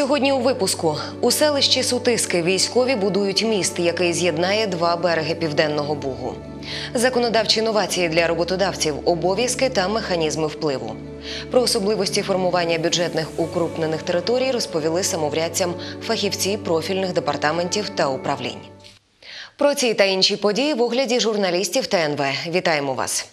Сьогодні у випуску у селищі Сутиски військові будують міст, який з'єднає два береги південного бугу. Законодавчі новації для роботодавців, обов'язки та механізми впливу. Про особливості формування бюджетних укрупнених територій розповіли самоврядцям фахівці профільних департаментів та управлінь. Про ці та інші події в огляді журналістів ТНВ. Вітаємо вас.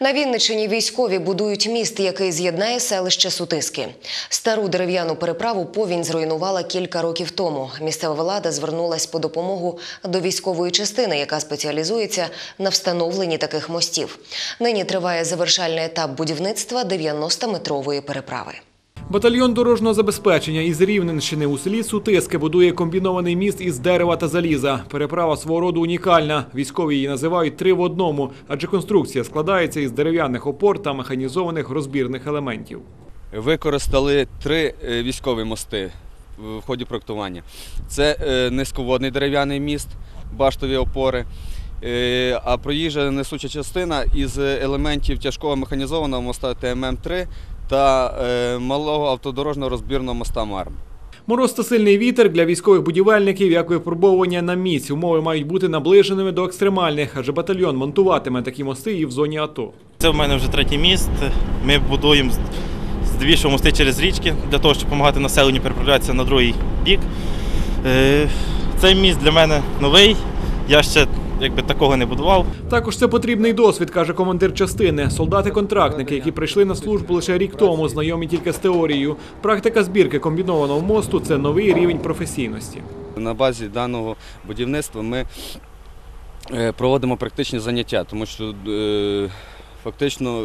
На Вінничині військові будують міст, який з'єднає селище Сутиски. Стару дерев'яну переправу повінь зруйнувала кілька років тому. Місцева влада звернулась по допомогу до військової частини, яка спеціалізується на встановленні таких мостів. Нині триває завершальний етап будівництва 90-метрової переправи. Батальйон дорожнього забезпечення із Рівненщини у селі Сутиски будує комбінований міст із дерева та заліза. Переправа свого роду унікальна. Військові її називають три в одному, адже конструкція складається із дерев'яних опор та механізованих розбірних елементів. Використали три е, військові мости в ході проектування. Це е, низьководний дерев'яний міст, баштові опори, е, а проїжджа несуча частина із елементів тяжкого механізованого моста ТММ-3 та е, малого автодорожнього розбірного моста МАРМ. Мороз та сильний вітер для військових будівельників як випробовування на міць. Умови мають бути наближеними до екстремальних, адже батальйон монтуватиме такі мости і в зоні АТО. Це в мене вже третій міст. Ми будуємо здебільшого мости через річки для того, щоб допомагати населенню переправлятися на другий бік. Е, Цей міст для мене новий. Я ще якби такого не будував. Також це потрібний досвід, каже командир частини. Солдати-контрактники, які прийшли на службу лише рік тому, знайомі тільки з теорією. Практика збірки комбінованого мосту це новий рівень професійності. На базі даного будівництва ми е, проводимо практичні заняття, тому що е, фактично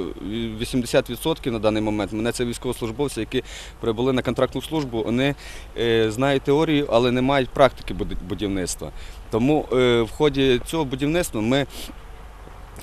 80% на даний момент мене це військовослужбовці, які прибули на контрактну службу. Вони е, знають теорію, але не мають практики будівництва. Тому е, в ході цього будівництва ми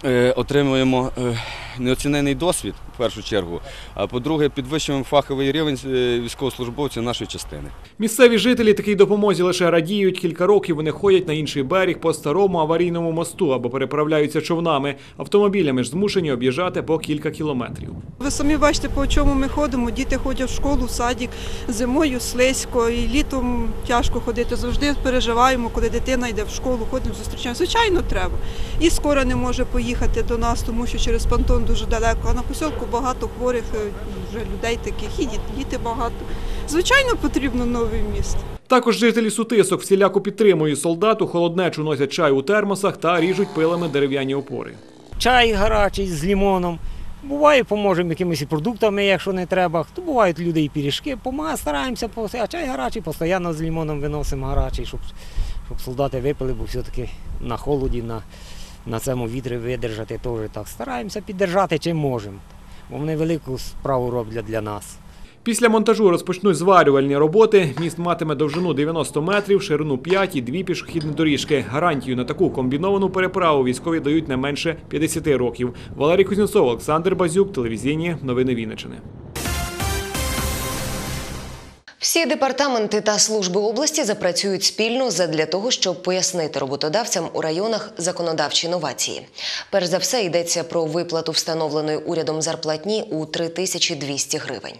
е, отримуємо е, неоцінений досвід в першу чергу, а по-друге, підвищуємо фаховий рівень е, військовослужбовців нашої частини. Місцеві жителі такій допомозі лише радіють. Кілька років вони ходять на інший берег по старому аварійному мосту або переправляються човнами. Автомобілями ж змушені об'їжджати по кілька кілометрів. Ви самі бачите, по чому ми ходимо. Діти ходять в школу, в садик, зимою слизько, і літом тяжко ходити. Завжди переживаємо, коли дитина йде в школу, ходимо, зустрічаємо. Звичайно, треба. І скоро не може поїхати до нас, тому що через понтон дуже далеко. А на посілку багато хворих е, вже людей таких, і діти багато. Звичайно, потрібно новий міст. Також жителі сутисок всіляко підтримують солдат, у холоднечу носять чай у термосах та ріжуть пилами дерев'яні опори. чай гарячий з лімоном. Буває, поможемо якимись продуктами, якщо не треба. То бувають люди і пиріжки. Стараємося, а чай гарячий, постійно з лімоном виносимо гарячий, щоб, щоб солдати випили, бо все-таки на холоді, на, на цьому вітрі видержати теж так. Стараємося піддержати чим можемо. Вони велику справу роблять для нас. Після монтажу розпочнуть зварювальні роботи. Міст матиме довжину 90 метрів, ширину 5 і дві пішохідні доріжки. Гарантію на таку комбіновану переправу військові дають не менше 50 років. Валерій Кузнєцов, Олександр Базюк, телевізійні новини Вінниччини. Всі департаменти та служби області запрацюють спільно задля того, щоб пояснити роботодавцям у районах законодавчі новації. Перш за все йдеться про виплату встановленої урядом зарплатні у 3200 гривень.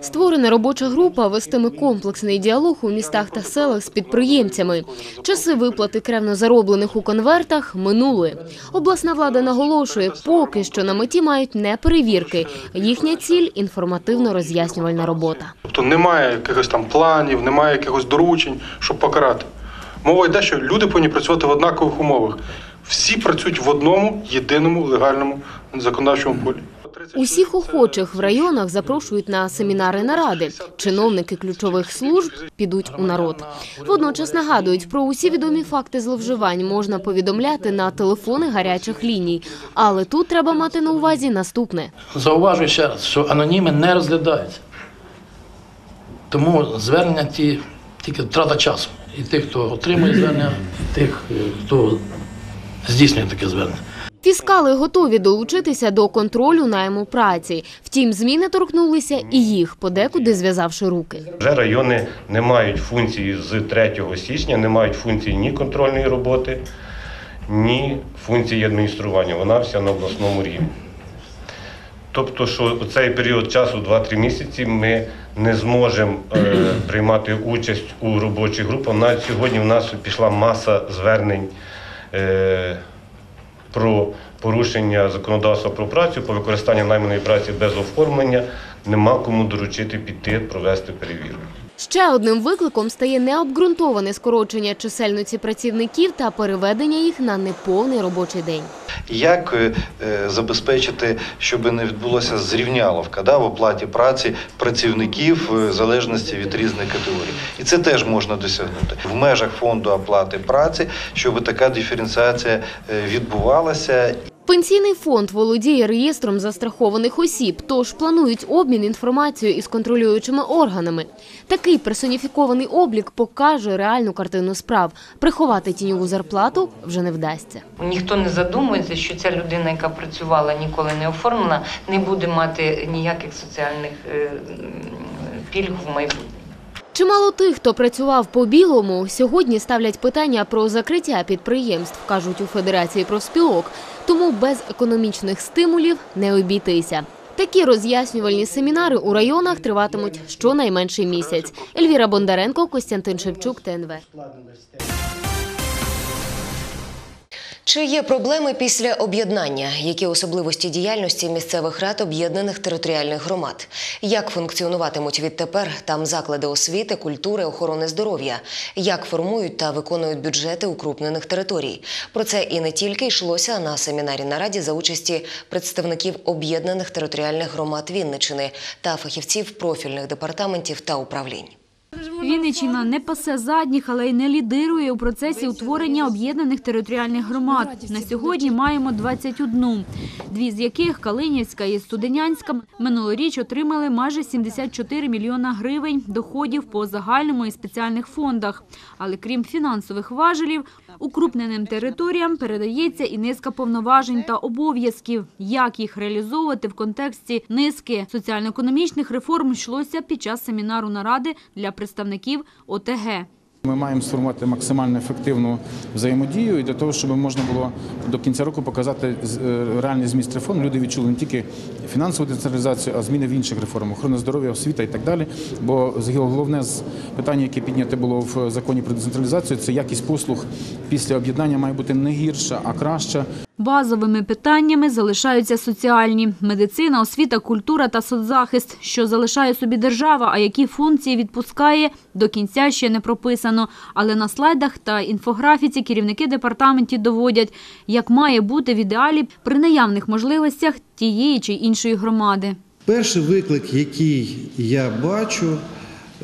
Створена робоча група вестиме комплексний діалог у містах та селах з підприємцями. Часи виплати кревно зароблених у конвертах минули. Обласна влада наголошує, поки що на меті мають не перевірки. Їхня ціль інформативно роз'яснювальна робота. Тобто немає якихось там планів, немає якихось доручень, щоб покарати. Мова йде, що люди повинні працювати в однакових умовах. Всі працюють в одному єдиному легальному законодавчому полі. Усіх охочих в районах запрошують на семінари наради. Чиновники ключових служб підуть у народ. Водночас нагадують, про усі відомі факти зловживань можна повідомляти на телефони гарячих ліній. Але тут треба мати на увазі наступне. Зауважую ще раз, що аноніми не розглядаються. Тому звернення ті тільки втрата часу. І тих, хто отримує звернення, і тих, е, хто здійснює таке звернення. Фіскали готові долучитися до контролю найму праці. Втім, зміни торкнулися і їх, подекуди зв'язавши руки. Вже райони не мають функції з 3 січня, не мають функції ні контрольної роботи, ні функції адміністрування. Вона вся на обласному рівні. Тобто, що у цей період часу, 2-3 місяці, ми не зможемо е, приймати участь у робочих групах. Навіть сьогодні в нас пішла маса звернень е, про порушення законодавства про працю, по використанню найманої праці без оформлення. Нема кому доручити піти провести перевірку. Ще одним викликом стає необґрунтоване скорочення чисельності працівників та переведення їх на неповний робочий день. Як е, е, забезпечити, щоб не відбулося зрівняловка да, в оплаті праці працівників е, в залежності від різних категорій? І це теж можна досягнути в межах фонду оплати праці, щоб така диференціація відбувалася. Пенсійний фонд володіє реєстром застрахованих осіб, тож планують обмін інформацією із контролюючими органами. Такий персоніфікований облік покаже реальну картину справ. Приховати тіньову зарплату вже не вдасться. Ніхто не задумується, що ця людина, яка працювала, ніколи не оформлена, не буде мати ніяких соціальних е, пільг в майбутньому. Чимало тих, хто працював по білому, сьогодні ставлять питання про закриття підприємств, кажуть у Федерації профспілок. Тому без економічних стимулів не обійтися. Такі роз'яснювальні семінари у районах триватимуть щонайменше місяць. Ельвіра Бондаренко, Костянтин Шевчук, ТНВ. Чи є проблеми після об'єднання? Які особливості діяльності місцевих рад об'єднаних територіальних громад? Як функціонуватимуть відтепер там заклади освіти, культури, охорони здоров'я? Як формують та виконують бюджети укрупнених територій? Про це і не тільки йшлося на семінарі нараді за участі представників об'єднаних територіальних громад Вінничини та фахівців профільних департаментів та управлінь. Вінниччина не пасе задніх, але й не лідирує у процесі утворення об'єднаних територіальних громад. На сьогодні маємо 21, дві з яких Калинівська і Студенянська минулоріч отримали майже 74 мільйона гривень доходів по загальному і спеціальних фондах. Але крім фінансових важелів, укрупненим територіям передається і низка повноважень та обов'язків. Як їх реалізовувати в контексті низки соціально-економічних реформ йшлося під час семінару наради для представників ОТГ. Ми маємо сформувати максимально ефективну взаємодію і для того, щоб можна було до кінця року показати е, реальний зміст реформ. Люди відчули не тільки фінансову децентралізацію, а зміни в інших реформах, охорона здоров'я, освіта і так далі. Бо головне питання, яке підняте було в законі про децентралізацію, це якість послуг після об'єднання має бути не гірша, а краща. Базовими питаннями залишаються соціальні – медицина, освіта, культура та соцзахист. Що залишає собі держава, а які функції відпускає, до кінця ще не прописано. Але на слайдах та інфографіці керівники департаментів доводять, як має бути в ідеалі при наявних можливостях тієї чи іншої громади. Перший виклик, який я бачу,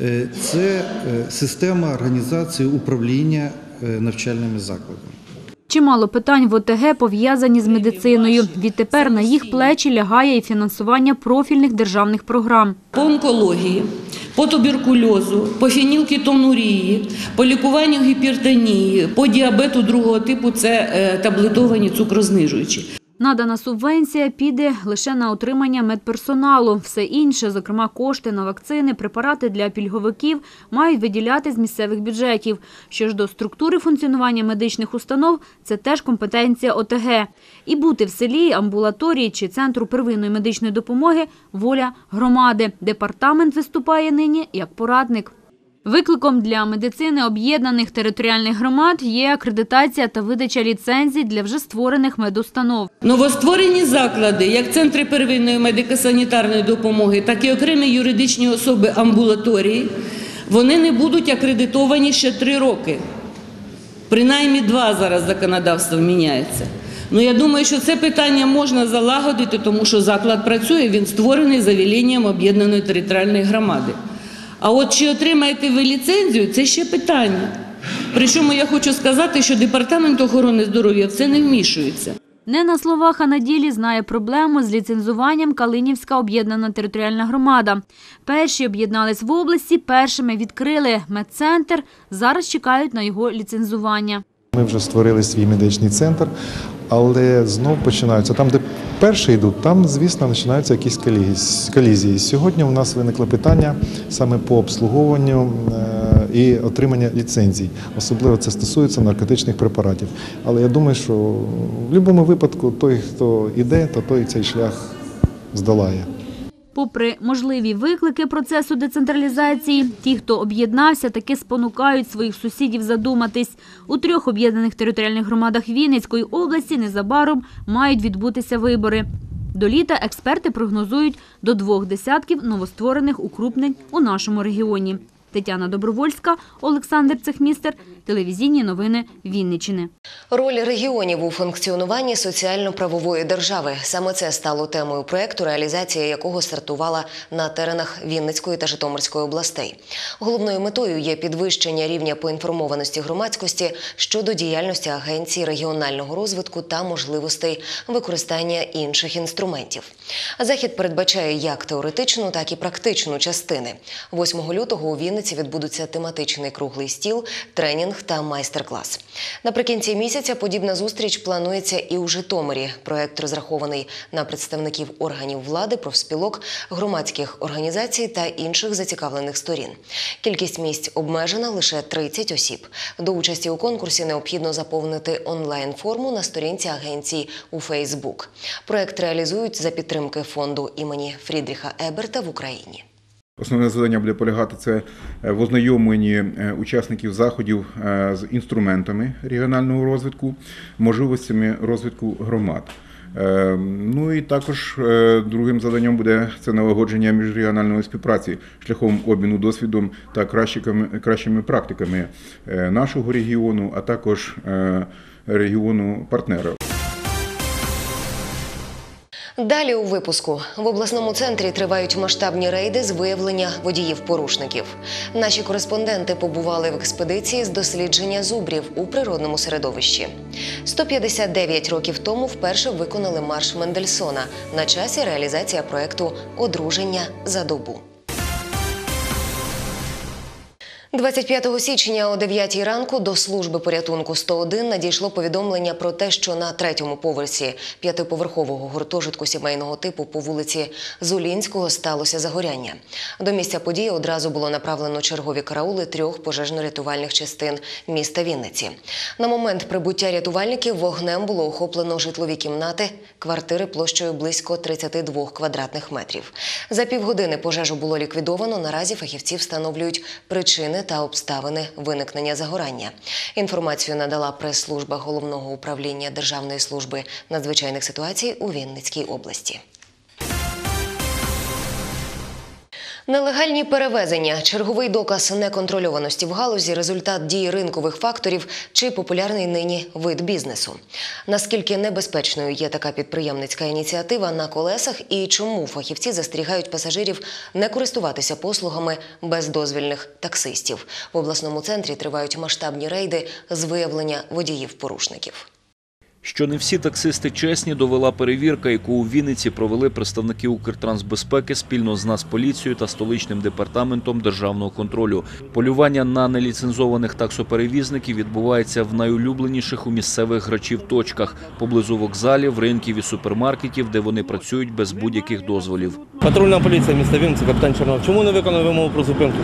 е, це е, система організації управління е, навчальними закладами. Чимало питань в ОТГ пов'язані з медициною. Відтепер на їх плечі лягає і фінансування профільних державних програм. по онкології, по туберкульозу, по фенілкетонурії, по лікуванню гіпертонії, по діабету другого типу це е, таблетовані цукрознижуючі. Надана субвенція піде лише на отримання медперсоналу. Все інше, зокрема кошти на вакцини, препарати для пільговиків, мають виділяти з місцевих бюджетів. Що ж до структури функціонування медичних установ, це теж компетенція ОТГ. І бути в селі, амбулаторії чи центру первинної медичної допомоги – воля громади. Департамент виступає нині як порадник. Викликом для медицини об'єднаних територіальних громад є акредитація та видача ліцензій для вже створених медустанов. Новостворені заклади, як центри первинної медико-санітарної допомоги, так і окремі юридичні особи амбулаторії, вони не будуть акредитовані ще три роки. Принаймні два зараз законодавство міняється. Ну я думаю, що це питання можна залагодити, тому що заклад працює, він створений за велінням об'єднаної територіальної громади. А от чи отримаєте ви ліцензію, це ще питання. Причому я хочу сказати, що департамент охорони здоров'я в це не вмішується. Не на словах, а на ділі знає проблему з ліцензуванням Калинівська об'єднана територіальна громада. Перші об'єднались в області, першими відкрили медцентр, зараз чекають на його ліцензування. Ми вже створили свій медичний центр, але знов починаються там, де перші йдуть, там, звісно, починаються якісь коліз- колізії. Сьогодні у нас виникло питання саме по обслуговуванню е, і отримання ліцензій. Особливо це стосується наркотичних препаратів. Але я думаю, що в будь-якому випадку той, хто йде, то той цей шлях здолає. Попри можливі виклики процесу децентралізації, ті, хто об'єднався, таки спонукають своїх сусідів задуматись. У трьох об'єднаних територіальних громадах Вінницької області незабаром мають відбутися вибори. До літа експерти прогнозують до двох десятків новостворених укрупнень у нашому регіоні. Тетяна Добровольська, Олександр Цехмістер, телевізійні новини Вінниччини. Роль регіонів у функціонуванні соціально-правової держави саме це стало темою проекту, реалізація якого стартувала на теренах Вінницької та Житомирської областей. Головною метою є підвищення рівня поінформованості громадськості щодо діяльності агенцій регіонального розвитку та можливостей використання інших інструментів. Захід передбачає як теоретичну, так і практичну частини. 8 лютого у Вінниці відбудуться тематичний круглий стіл, тренінг та майстер-клас. Наприкінці місяця подібна зустріч планується і у Житомирі. Проект розрахований на представників органів влади, профспілок, громадських організацій та інших зацікавлених сторін. Кількість місць обмежена лише 30 осіб. До участі у конкурсі необхідно заповнити онлайн-форму на сторінці агенції у Фейсбук. Проект реалізують за підтримки фонду імені Фрідріха Еберта в Україні. Основне завдання буде полягати це е, в ознайомленні е, учасників заходів е, з інструментами регіонального розвитку, можливостями розвитку громад. Ну і також другим завданням буде це налагодження міжрегіональної співпраці шляхом обміну досвідом та кращими, практиками нашого регіону, а також регіону партнера. Далі у випуску в обласному центрі тривають масштабні рейди з виявлення водіїв-порушників. Наші кореспонденти побували в експедиції з дослідження зубрів у природному середовищі. 159 років тому вперше виконали марш Мендельсона на часі реалізація проекту Одруження за добу. 25 січня о 9 ранку до служби порятунку 101 надійшло повідомлення про те, що на третьому поверсі п'ятиповерхового гуртожитку сімейного типу по вулиці Зулінського сталося загоряння. До місця події одразу було направлено чергові караули трьох пожежно-рятувальних частин міста Вінниці. На момент прибуття рятувальників вогнем було охоплено житлові кімнати, квартири площею близько 32 квадратних метрів. За півгодини пожежу було ліквідовано. Наразі фахівці встановлюють та обставини виникнення загорання. Інформацію надала прес-служба головного управління Державної служби надзвичайних ситуацій у Вінницькій області. Нелегальні перевезення, черговий доказ неконтрольованості в галузі, результат дії ринкових факторів чи популярний нині вид бізнесу. Наскільки небезпечною є така підприємницька ініціатива на колесах і чому фахівці застерігають пасажирів не користуватися послугами бездозвільних таксистів? В обласному центрі тривають масштабні рейди з виявлення водіїв-порушників. Що не всі таксисти чесні, довела перевірка, яку у Вінниці провели представники Укртрансбезпеки спільно з Нацполіцією та столичним департаментом державного контролю. Полювання на неліцензованих таксоперевізників відбувається в найулюбленіших у місцевих грачів точках поблизу вокзалів, ринків і супермаркетів, де вони працюють без будь-яких дозволів. Патрульна поліція міста Вінниці, капітан Чернов. Чому не виконав вимогу про зупинку?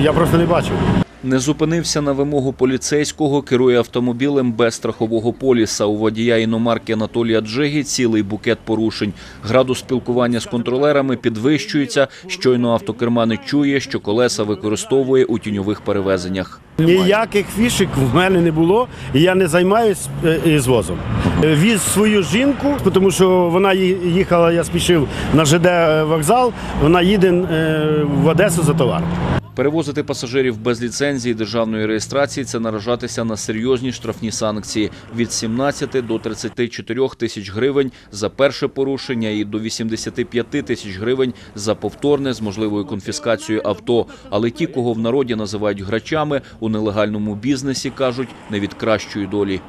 Я просто не бачив. Не зупинився на вимогу поліцейського, керує автомобілем без страхового поліса. У водія іномарки Анатолія Джиги цілий букет порушень. Градус спілкування з контролерами підвищується. Щойно автокерманець чує, що колеса використовує у тіньових перевезеннях. Ніяких фішек в мене не було, і я не займаюся звозом. Віз свою жінку, тому що вона їхала, я спішив на ЖД вокзал, вона їде е, в Одесу за товаром. Перевозити пасажирів без ліцензії державної реєстрації це наражатися на серйозні штрафні санкції від 17 до 34 тисяч гривень за перше порушення і до 85 тисяч гривень за повторне з можливою конфіскацією авто. Але ті, кого в народі називають грачами, у нелегальному бізнесі кажуть не від кращої долі.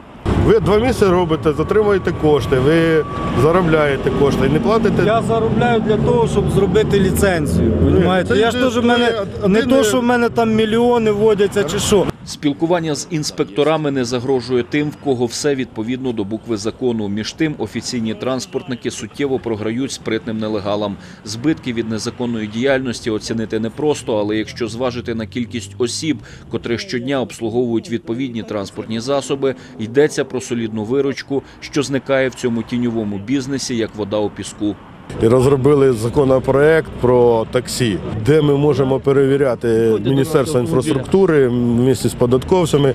Ви два місяці робите, затримуєте кошти, ви заробляєте кошти і не платите. Я заробляю для того, щоб зробити ліцензію. Понімаєте? це Я ж ж теж в ти- мене не ти то, що в мене там мільйони водяться чи що. Спілкування з інспекторами не загрожує тим, в кого все відповідно до букви закону. Між тим, офіційні транспортники суттєво програють спритним нелегалам. Збитки від незаконної діяльності оцінити непросто, але якщо зважити на кількість осіб, котрі щодня обслуговують відповідні транспортні засоби, йдеться про солідну виручку, що зникає в цьому тіньовому бізнесі, як вода у піску. І розробили законопроект про таксі, де ми можемо перевіряти Міністерство інфраструктури місті з податковцями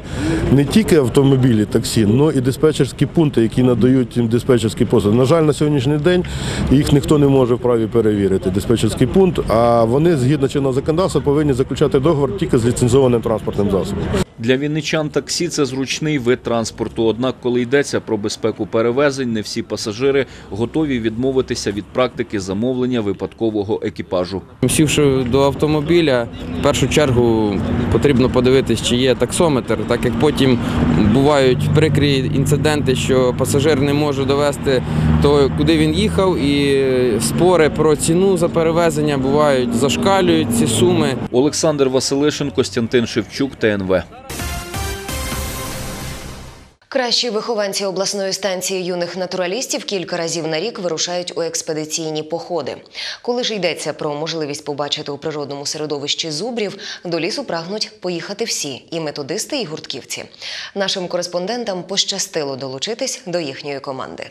не тільки автомобілі таксі, але і диспетчерські пункти, які надають їм диспетчерські послуги. На жаль, на сьогоднішній день їх ніхто не може вправі перевірити. Диспетчерський пункт, а вони згідно чинного законодавства повинні заключати договор тільки з ліцензованим транспортним засобом. Для вінничан таксі це зручний вид транспорту. Однак, коли йдеться про безпеку перевезень, не всі пасажири готові відмовитися від практики замовлення випадкового екіпажу. Сівши до автомобіля, в першу чергу потрібно подивитись, чи є таксометр, так як потім бувають прикрі інциденти, що пасажир не може довести то, куди він їхав, і спори про ціну за перевезення бувають, зашкалюють ці суми. Олександр Василишин, Костянтин Шевчук, ТНВ. Кращі вихованці обласної станції юних натуралістів кілька разів на рік вирушають у експедиційні походи. Коли ж йдеться про можливість побачити у природному середовищі зубрів, до лісу прагнуть поїхати всі і методисти, і гуртківці. Нашим кореспондентам пощастило долучитись до їхньої команди.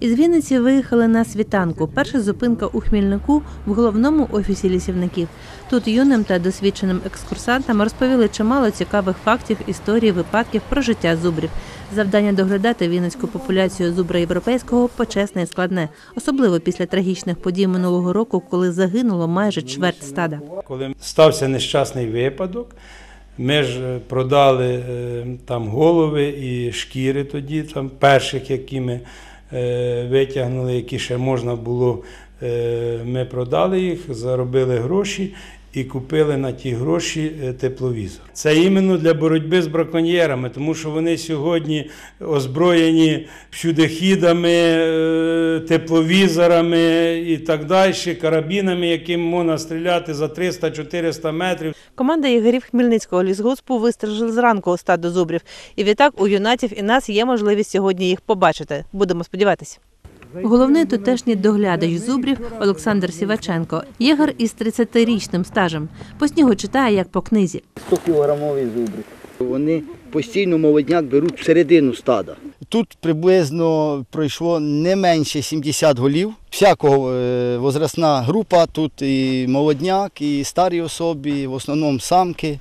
Із Вінниці виїхали на світанку. Перша зупинка у Хмільнику в головному офісі лісівників. Тут юним та досвідченим екскурсантам розповіли чимало цікавих фактів, історій, випадків про життя зубрів. Завдання доглядати вінницьку популяцію зубра європейського почесне і складне, особливо після трагічних подій минулого року, коли загинуло майже чверть стада. Коли стався нещасний випадок, ми ж е, продали е, там голови і шкіри тоді, там перших, які ми витягнули, які ще можна було, е, ми продали їх, заробили гроші і купили на ті гроші е, тепловізор. Це іменно для боротьби з браконьєрами, тому що вони сьогодні озброєні всюдихідами, е, тепловізорами і так далі, карабінами, яким можна стріляти за 300-400 метрів. Команда єгерів Хмельницького лісгоспу вистражили зранку стадо зубрів. І відтак у юнатів і нас є можливість сьогодні їх побачити. Будемо сподіватися. Головний тутешній доглядач зубрів Олександр Сіваченко, єгер із 30-річним стажем. По снігу читає, як по книзі. 100 кілограмовий зубрик. Вони постійно молодняк беруть всередину стада. Тут приблизно пройшло не менше 70 голів. Всякого е, возрастна група, тут і молодняк, і старі особи, в основному самки.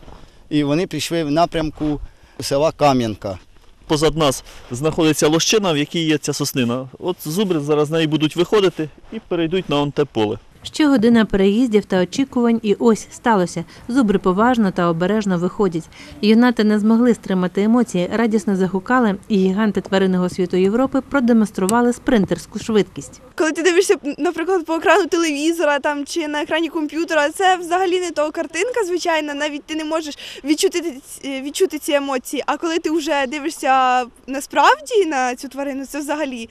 І вони прийшли в напрямку села Кам'янка. Позад нас знаходиться лощина, в якій є ця соснина. От зубри зараз з неї будуть виходити і перейдуть на онте поле. Ще година переїздів та очікувань, і ось сталося. Зубри поважно та обережно виходять. Юнати не змогли стримати емоції, радісно загукали, і гіганти тваринного світу Європи продемонстрували спринтерську швидкість. Коли ти дивишся, наприклад, по екрану телевізора там чи на екрані комп'ютера, це взагалі не то картинка, звичайно, навіть ти не можеш відчути, відчути ці емоції. А коли ти вже дивишся насправді на цю тварину, це взагалі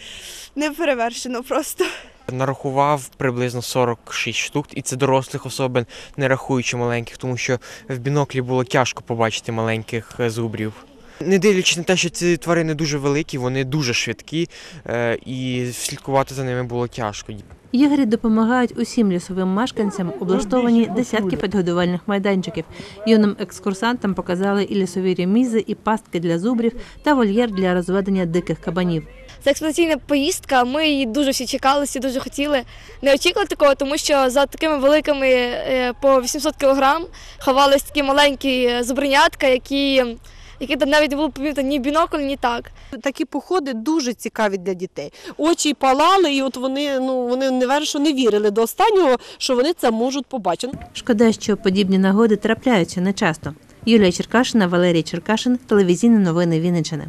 не перевершено просто. Нарахував приблизно 46 штук, і це дорослих особин, не рахуючи маленьких, тому що в біноклі було тяжко побачити маленьких е, зубрів. Не дивлячись на те, що ці тварини дуже великі, вони дуже швидкі, е, і слідкувати за ними було тяжко. Єгері допомагають усім лісовим мешканцям, облаштовані десятки підгодувальних майданчиків. Юним екскурсантам показали і лісові ремізи, і пастки для зубрів та вольєр для розведення диких кабанів. Це експлуатаційна поїздка. Ми її дуже всі чекали, всі дуже хотіли. Не очікували такого, тому що за такими великими е, по 800 кілограм ховались такі маленькі е, зубринятка, які, які там навіть не було помітно ні бінокль, ні так. Такі походи дуже цікаві для дітей. Очі палали, і от вони ну вони не вер- що не вірили до останнього, що вони це можуть побачити. Шкода, що подібні нагоди трапляються нечасто. Юлія Черкашина, Валерій Черкашин, телевізійні новини Вінниччини.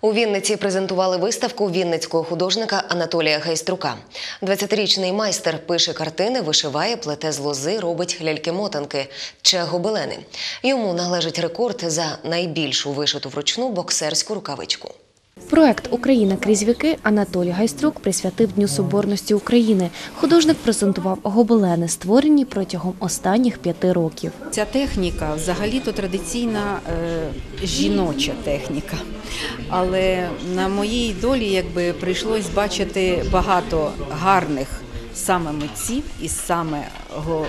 У Вінниці презентували виставку вінницького художника Анатолія Гайструка. 20-річний майстер пише картини, вишиває, плете з лози, робить ляльки-мотанки чи гобелени. Йому належить рекорд за найбільшу вишиту вручну боксерську рукавичку. Проект Україна крізь віки Анатолій Гайструк присвятив Дню Соборності України. Художник презентував гобелени, створені протягом останніх п'яти років. Ця техніка взагалі-то традиційна е, жіноча техніка. Але на моїй долі якби прийшлось бачити багато гарних саме митців і саме го-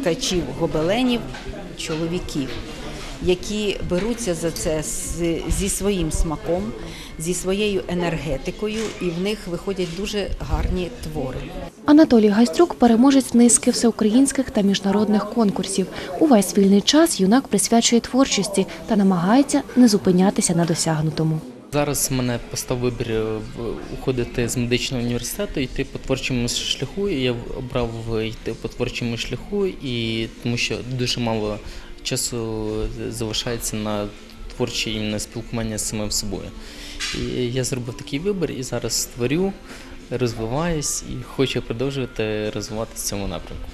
ткачів гобеленів чоловіків. Які беруться за це зі своїм смаком, зі своєю енергетикою, і в них виходять дуже гарні твори. Анатолій Гайструк переможець низки всеукраїнських та міжнародних конкурсів. Увесь вільний час юнак присвячує творчості та намагається не зупинятися на досягнутому. Зараз мене постав вибір е, в- уходити з медичного університету, йти по творчому шляху. Я обрав йти по творчому шляху, і тому що дуже мало часу залишається на творче іменно спілкування з самим собою. І я зробив такий вибір і зараз створю, розвиваюсь і хочу продовжувати розвиватися в цьому напрямку.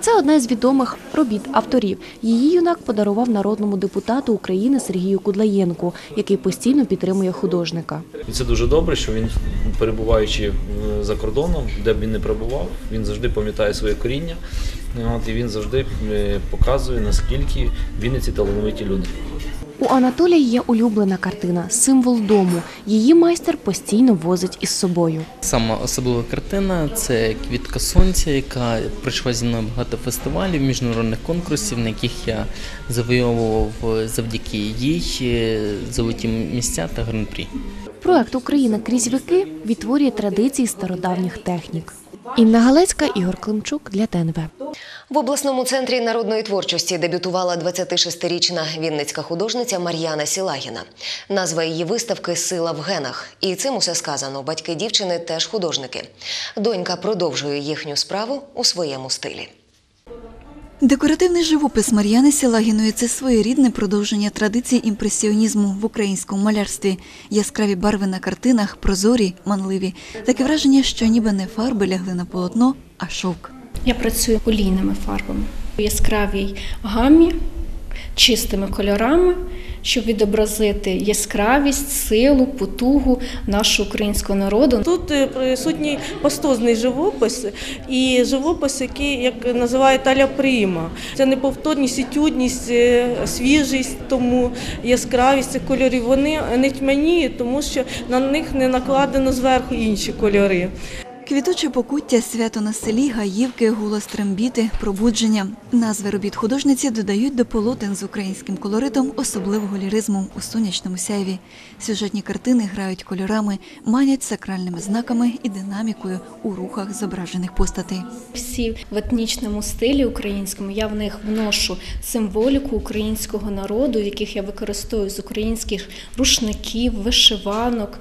Це одна з відомих робіт авторів. Її юнак подарував народному депутату України Сергію Кудлаєнку, який постійно підтримує художника. Це дуже добре, що він, перебуваючи за кордоном, де б він не перебував, він завжди пам'ятає своє коріння. І він завжди е, показує, наскільки Вінниці талановиті люди. У Анатолія є улюблена картина символ дому. Її майстер постійно возить із собою. Сама особлива картина це квітка сонця, яка пройшла зі мною багато фестивалів, міжнародних конкурсів, на яких я завойовував завдяки їй е, золоті місця та гран-прі. Проект Україна крізь віки відтворює традиції стародавніх технік. Інна Галецька, Ігор Климчук для ТНВ. В обласному центрі народної творчості дебютувала 26-річна вінницька художниця Мар'яна Сілагіна. Назва її виставки Сила в генах. І цим усе сказано. Батьки дівчини теж художники. Донька продовжує їхню справу у своєму стилі. Декоративний живопис Мар'яни Сілагіної це своєрідне продовження традицій імпресіонізму в українському малярстві. Яскраві барви на картинах, прозорі, манливі. Таке враження, що ніби не фарби лягли на полотно, а шовк. Я працюю олійними фарбами у яскравій гамі, чистими кольорами, щоб відобразити яскравість, силу, потугу нашого українського народу. Тут е, присутній пастозний живопис і живопис, який як називають таля прима. Це неповторність, етюдність, е, свіжість, тому яскравість цих кольорів. Вони не тьмяніють, тому що на них не накладено зверху інші кольори. Квітуче покуття, свято на селі, гаївки, голос трембіти, пробудження. Назви робіт художниці додають до полотен з українським колоритом особливого ліризму у сонячному сяйві. Сюжетні картини грають кольорами, манять сакральними знаками і динамікою у рухах зображених постатей. Всі в етнічному стилі українському я в них вношу символіку українського народу, яких я використовую з українських рушників, вишиванок.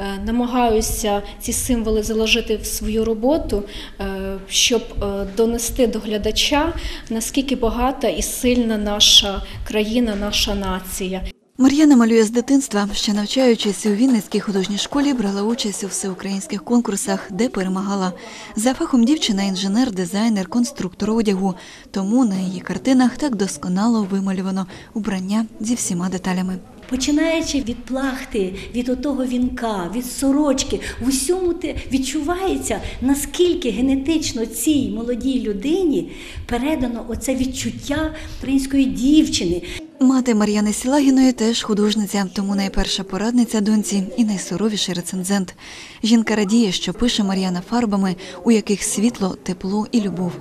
Е, Намагаюся ці символи заложити в свою роботу, е, щоб е, донести до глядача, наскільки багата і сильна наша країна, наша нація. Мар'яна малює з дитинства. Ще навчаючись у Вінницькій художній школі, брала участь у всеукраїнських конкурсах, де перемагала. За фахом дівчина інженер, дизайнер, конструктор одягу. Тому на її картинах так досконало вималювано убрання зі всіма деталями. Починаючи від плахти, від отого вінка, від сорочки, в усьому те відчувається, наскільки генетично цій молодій людині передано оце відчуття української дівчини. Мати Мар'яни Сілагіної теж художниця, тому найперша порадниця доньці і найсуровіший рецензент. Жінка радіє, що пише Мар'яна фарбами, у яких світло, тепло і любов.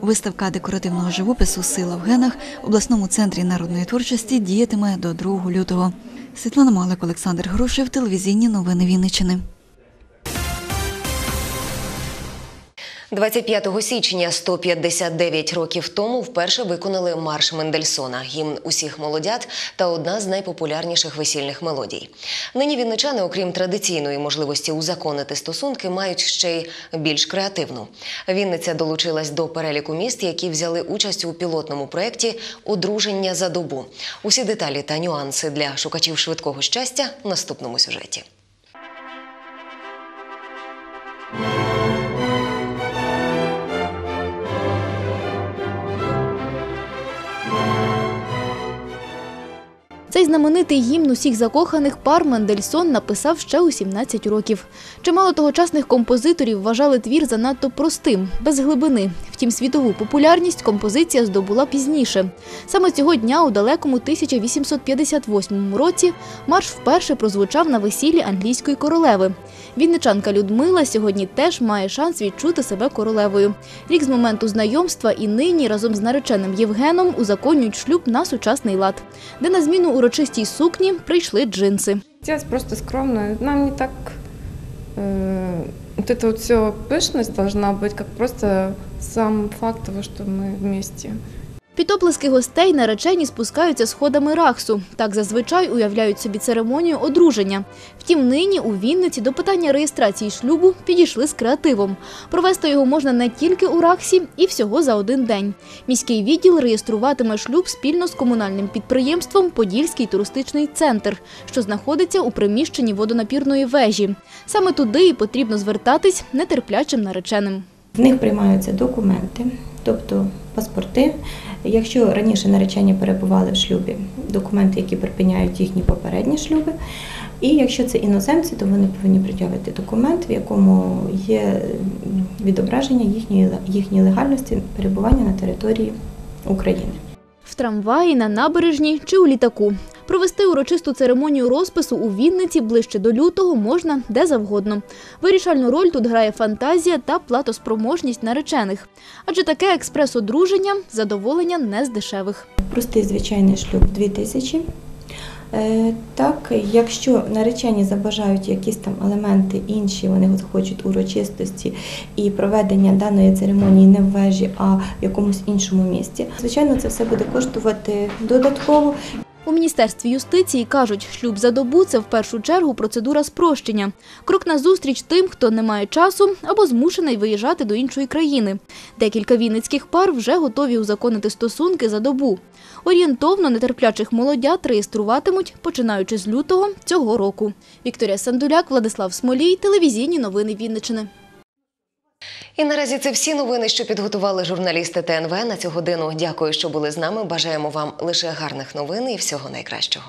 Виставка декоративного живопису Сила в генах в обласному центрі народної творчості діятиме до 2 лютого. Світлана Малик, Олександр Грушев, телевізійні новини Вінниччини. 25 січня 159 років тому вперше виконали марш Мендельсона, гімн усіх молодят та одна з найпопулярніших весільних мелодій. Нині вінничани, окрім традиційної можливості узаконити стосунки, мають ще й більш креативну. Вінниця долучилась до переліку міст, які взяли участь у пілотному проєкті Одруження за добу. Усі деталі та нюанси для шукачів швидкого щастя в наступному сюжеті. Знаменитий гімн усіх закоханих пар Мендельсон написав ще у 17 років. Чимало тогочасних композиторів вважали твір занадто простим, без глибини. Втім, світову популярність композиція здобула пізніше. Саме цього дня, у далекому 1858 році, марш вперше прозвучав на весіллі англійської королеви. Вінничанка Людмила сьогодні теж має шанс відчути себе королевою. Рік з моменту знайомства і нині разом з нареченим Євгеном узаконюють шлюб на сучасний лад, де на зміну урочистій сукні прийшли джинси. Хотелось просто скромно. Нам не так... э, вот это вот все пышность должна быть, как просто сам факт того, что мы вместе. Під оплески гостей наречені спускаються сходами рахсу. Так зазвичай уявляють собі церемонію одруження. Втім, нині у Вінниці до питання реєстрації шлюбу підійшли з креативом. Провести його можна не тільки у рахсі і всього за один день. Міський відділ реєструватиме шлюб спільно з комунальним підприємством Подільський туристичний центр, що знаходиться у приміщенні водонапірної вежі. Саме туди і потрібно звертатись нетерплячим нареченим. В них приймаються документи, тобто паспорти. Якщо раніше наречені перебували в шлюбі, документи, які припиняють їхні попередні шлюби. І якщо це іноземці, то вони повинні пред'явити документ, в якому є відображення їхньої, їхньої легальності перебування на території України. В трамваї, на набережні чи у літаку. Провести урочисту церемонію розпису у Вінниці ближче до лютого можна де завгодно. Вирішальну роль тут грає фантазія та платоспроможність наречених. Адже таке експрес-одруження – задоволення не з дешевих. Простий звичайний шлюб 2000. Е, Так, якщо наречені забажають якісь там елементи інші, вони хочуть урочистості і проведення даної церемонії не в вежі, а в якомусь іншому місці. Звичайно, це все буде коштувати додатково. У Міністерстві юстиції кажуть, шлюб за добу – це в першу чергу процедура спрощення. Крок назустріч тим, хто не має часу або змушений виїжджати до іншої країни. Декілька вінницьких пар вже готові узаконити стосунки за добу. Орієнтовно нетерплячих молодят реєструватимуть, починаючи з лютого цього року. Вікторія Сандуляк, Владислав Смолій, телевізійні новини Вінничини. І наразі це всі новини, що підготували журналісти ТНВ на цю годину. Дякую, що були з нами. Бажаємо вам лише гарних новин і всього найкращого.